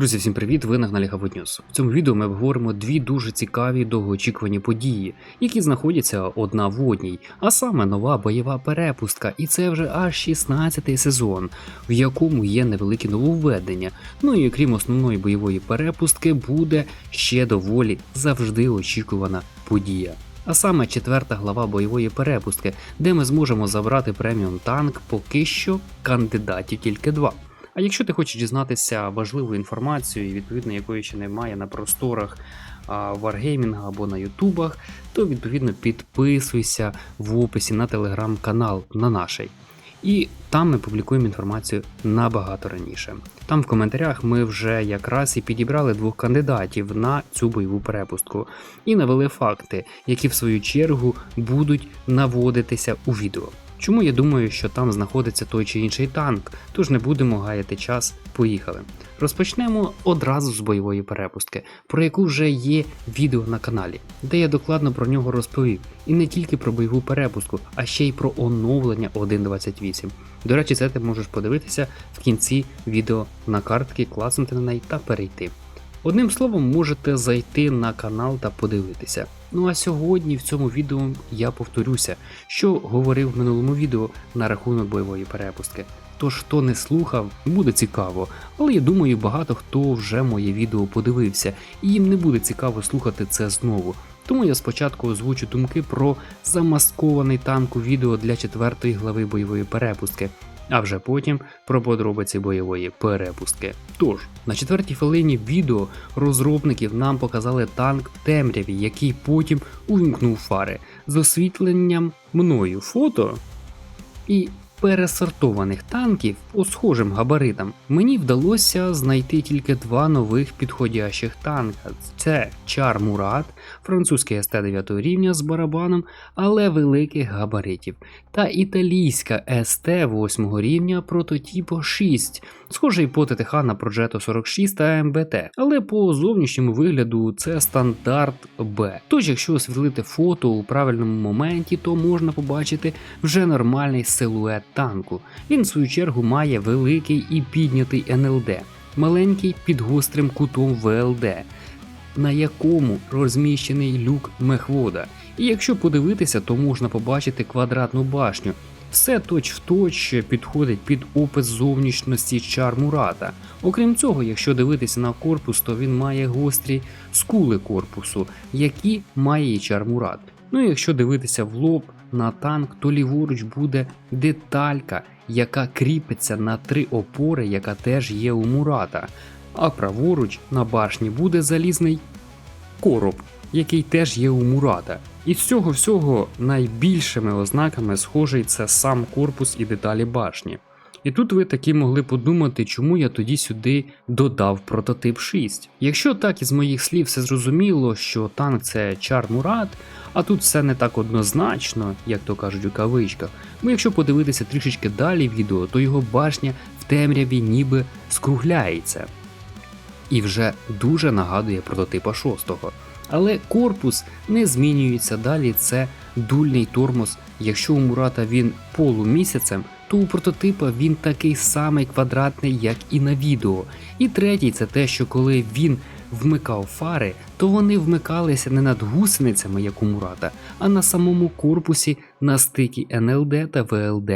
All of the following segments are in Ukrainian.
Друзі, всім привіт! Ви на каналі Хавот В цьому відео ми обговоримо дві дуже цікаві довгоочікувані події, які знаходяться одна в одній, а саме нова бойова перепустка, і це вже аж 16-й сезон, в якому є невеликі нововведення. Ну і крім основної бойової перепустки, буде ще доволі завжди очікувана подія. А саме четверта глава бойової перепустки, де ми зможемо забрати преміум танк, поки що кандидатів тільки два. А якщо ти хочеш дізнатися важливу інформацію, відповідно якої ще немає на просторах а, Wargaming або на Ютубах, то відповідно підписуйся в описі на телеграм-канал на нашій. І там ми публікуємо інформацію набагато раніше. Там в коментарях ми вже якраз і підібрали двох кандидатів на цю бойову перепустку і навели факти, які в свою чергу будуть наводитися у відео. Чому я думаю, що там знаходиться той чи інший танк, тож не будемо гаяти час, поїхали. Розпочнемо одразу з бойової перепустки, про яку вже є відео на каналі, де я докладно про нього розповів. І не тільки про бойову перепустку, а ще й про оновлення 1.28. До речі, це ти можеш подивитися в кінці відео на картки, класнути на неї та перейти. Одним словом, можете зайти на канал та подивитися. Ну а сьогодні в цьому відео я повторюся, що говорив в минулому відео на рахунок бойової перепустки. Тож, хто не слухав, буде цікаво, але я думаю, багато хто вже моє відео подивився, і їм не буде цікаво слухати це знову. Тому я спочатку озвучу думки про замаскований танк у відео для четвертої глави бойової перепустки, а вже потім про подробиці бойової перепустки. Тож, на четвертій хвилині відео розробників нам показали танк в темряві, який потім увімкнув фари з освітленням мною фото і пересортованих танків по схожим габаритам. Мені вдалося знайти тільки два нових підходящих танка: це Чар Мурат, французький СТ 9 рівня з барабаном, але великих габаритів, та італійська СТ 8 рівня прототипу 6, схожий по ТТХ на Progetto 46 та МБТ, але по зовнішньому вигляду це стандарт Б. Тож, якщо освітлити фото у правильному моменті, то можна побачити вже нормальний силует танку. Він в свою чергу має великий і піднятий НЛД, маленький під гострим кутом ВЛД на якому розміщений люк мехвода. І якщо подивитися, то можна побачити квадратну башню. Все точ в точ підходить під опис зовнішності чар Мурата. Окрім цього, якщо дивитися на корпус, то він має гострі скули корпусу, які має і чар Мурат. Ну і якщо дивитися в лоб на танк, то ліворуч буде деталька, яка кріпиться на три опори, яка теж є у Мурата а праворуч на башні буде залізний короб, який теж є у Мурата. І з цього всього найбільшими ознаками схожий це сам корпус і деталі башні. І тут ви таки могли подумати, чому я тоді сюди додав прототип 6. Якщо так із моїх слів все зрозуміло, що танк це чар Мурат, а тут все не так однозначно, як то кажуть у кавичках, бо якщо подивитися трішечки далі відео, то його башня в темряві ніби скругляється і вже дуже нагадує прототипа 6. Але корпус не змінюється далі. Це дульний тормоз. Якщо у Мурата він полумісяцем, то у прототипа він такий самий квадратний, як і на відео. І третій це те, що коли він вмикав фари, то вони вмикалися не над гусеницями, як у Мурата, а на самому корпусі на стикі НЛД та ВЛД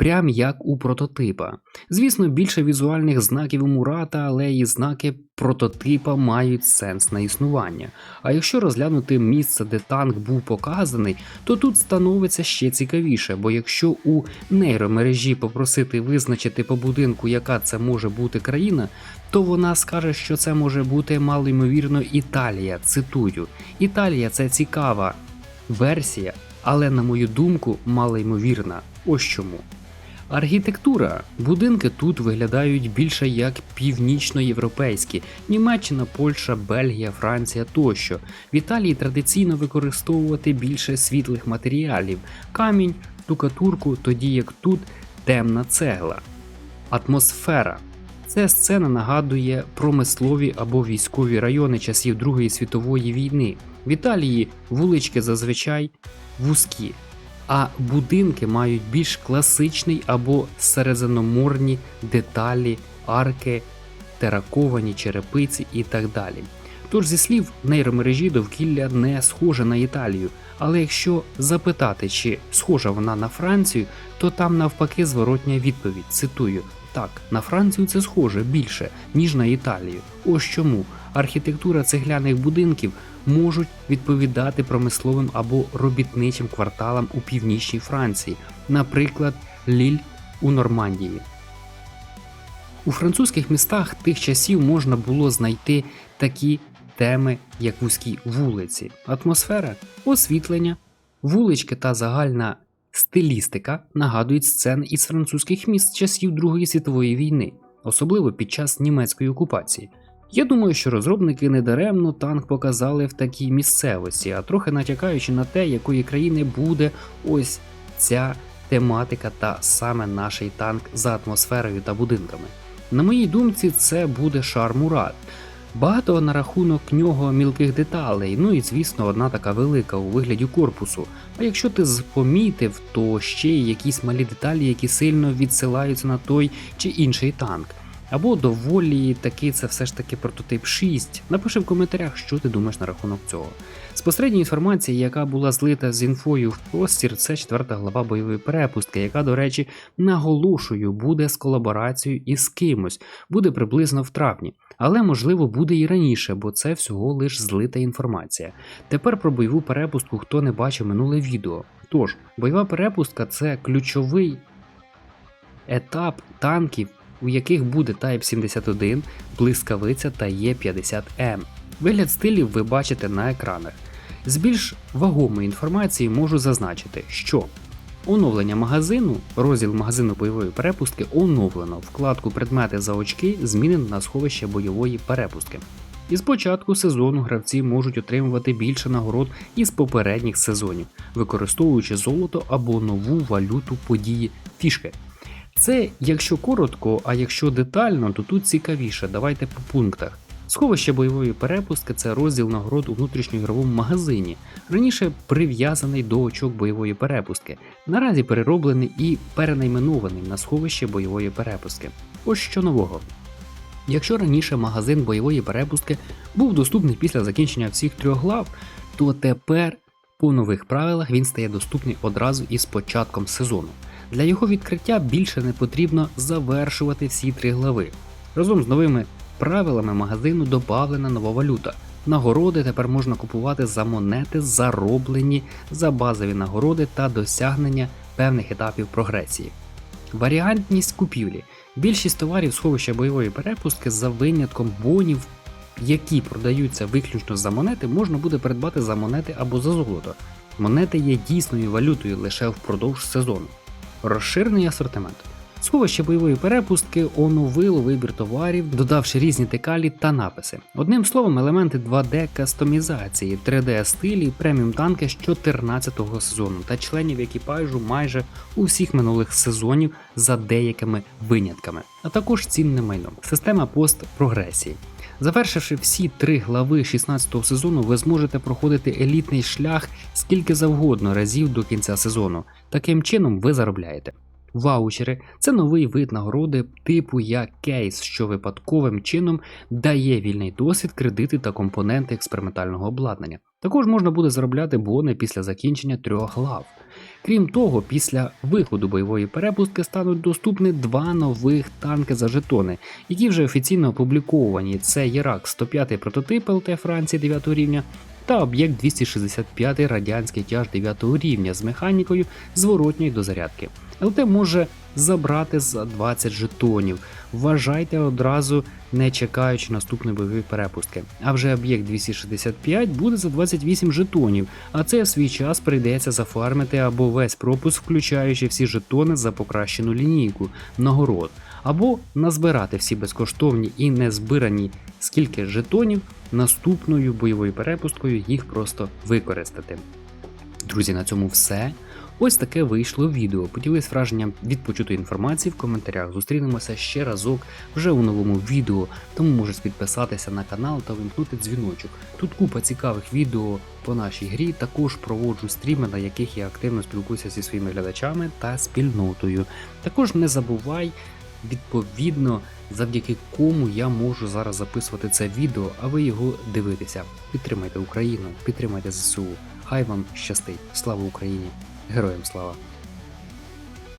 прям як у прототипа. Звісно, більше візуальних знаків у Мурата, але і знаки прототипа мають сенс на існування. А якщо розглянути місце, де танк був показаний, то тут становиться ще цікавіше, бо якщо у нейромережі попросити визначити по будинку, яка це може бути країна, то вона скаже, що це може бути малоймовірно Італія. Цитую: Італія це цікава версія, але на мою думку, малоймовірна. Ось чому. Архітектура. Будинки тут виглядають більше як північноєвропейські: Німеччина, Польща, Бельгія, Франція тощо. В Італії традиційно використовувати більше світлих матеріалів, камінь, штукатурку, тоді як тут темна цегла. Атмосфера. Ця сцена нагадує промислові або військові райони часів Другої світової війни. В Італії вулички зазвичай вузькі а будинки мають більш класичний або середземноморні деталі, арки тераковані черепиці і так далі. Тож, зі слів нейромережі, довкілля не схоже на Італію, але якщо запитати, чи схожа вона на Францію, то там навпаки зворотня відповідь. Цитую: так, на Францію це схоже більше, ніж на Італію. Ось чому архітектура цегляних будинків можуть відповідати промисловим або робітничим кварталам у північній Франції, наприклад, Ліль у Нормандії. У французьких містах тих часів можна було знайти такі теми, як вузькі вулиці, атмосфера, освітлення, вулички та загальна стилістика нагадують сцени із французьких міст часів Другої світової війни, особливо під час німецької окупації. Я думаю, що розробники недаремно танк показали в такій місцевості, а трохи натякаючи на те, якої країни буде ось ця тематика та саме наш танк за атмосферою та будинками. На моїй думці, це буде шар Мурат. Багато на рахунок нього мілких деталей, ну і звісно, одна така велика у вигляді корпусу. А якщо ти помітив, то ще й якісь малі деталі, які сильно відсилаються на той чи інший танк. Або доволі таки це все ж таки прототип 6. Напиши в коментарях, що ти думаєш на рахунок цього. З посередньої інформації, яка була злита з інфою в простір, це четверта глава бойової перепустки, яка, до речі, наголошую, буде з колаборацією із кимось, буде приблизно в травні. Але можливо буде і раніше, бо це всього лиш злита інформація. Тепер про бойову перепустку, хто не бачив минуле відео. Тож, бойова перепустка це ключовий етап танків, у яких буде Type 71, блискавиця та Є50М. Вигляд стилів ви бачите на екранах. З більш вагомої інформації можу зазначити, що оновлення магазину, розділ магазину бойової перепустки оновлено, вкладку предмети за очки змінено на сховище бойової перепустки. І з початку сезону гравці можуть отримувати більше нагород із попередніх сезонів, використовуючи золото або нову валюту події фішки. Це якщо коротко, а якщо детально, то тут цікавіше. Давайте по пунктах. Сховище бойової перепустки це розділ нагород у внутрішньоігровому магазині, раніше прив'язаний до очок бойової перепустки, наразі перероблений і перенайменований на сховище бойової перепустки. Ось що нового. Якщо раніше магазин бойової перепустки був доступний після закінчення всіх трьох глав, то тепер по нових правилах він стає доступний одразу із початком сезону. Для його відкриття більше не потрібно завершувати всі три глави. Разом з новими правилами магазину додавлена нова валюта. Нагороди тепер можна купувати за монети, зароблені за базові нагороди та досягнення певних етапів прогресії. Варіантність купівлі. Більшість товарів сховища бойової перепустки за винятком бонів, які продаються виключно за монети, можна буде придбати за монети або за золото. Монети є дійсною валютою лише впродовж сезону. Розширений асортимент. Сховище бойової перепустки оновило вибір товарів, додавши різні декалі та написи. Одним словом, елементи 2D кастомізації, 3D стилі, преміум танки з 14-го сезону та членів екіпажу майже усіх минулих сезонів за деякими винятками, а також цінне майно. Система постпрогресії. Завершивши всі три глави 16-го сезону, ви зможете проходити елітний шлях скільки завгодно разів до кінця сезону. Таким чином ви заробляєте. Ваучери це новий вид нагороди типу як кейс, що випадковим чином дає вільний досвід, кредити та компоненти експериментального обладнання. Також можна буде заробляти бони після закінчення трьох глав. Крім того, після виходу бойової перепустки стануть доступні два нових танки за жетони, які вже офіційно опубліковані. Це Єрак 105 прототип ЛТ Франції 9 рівня та об'єкт 265 радянський тяж 9 рівня з механікою зворотньої до зарядки. ЛТ може забрати за 20 жетонів. Вважайте одразу, не чекаючи наступної бойової перепустки. А вже об'єкт 265 буде за 28 жетонів, а це в свій час прийдеться зафармити або весь пропуск, включаючи всі жетони за покращену лінійку, нагород, або назбирати всі безкоштовні і не збирані скільки жетонів наступною бойовою перепусткою їх просто використати. Друзі, на цьому все. Ось таке вийшло відео. Поділись враженням від почутої інформації в коментарях. Зустрінемося ще разок вже у новому відео, тому можеш підписатися на канал та вимкнути дзвіночок. Тут купа цікавих відео по нашій грі. Також проводжу стріми, на яких я активно спілкуюся зі своїми глядачами та спільнотою. Також не забувай відповідно, завдяки кому я можу зараз записувати це відео, а ви його дивитеся. Підтримайте Україну, підтримайте ЗСУ. Хай вам щастить. Слава Україні! Героям слава!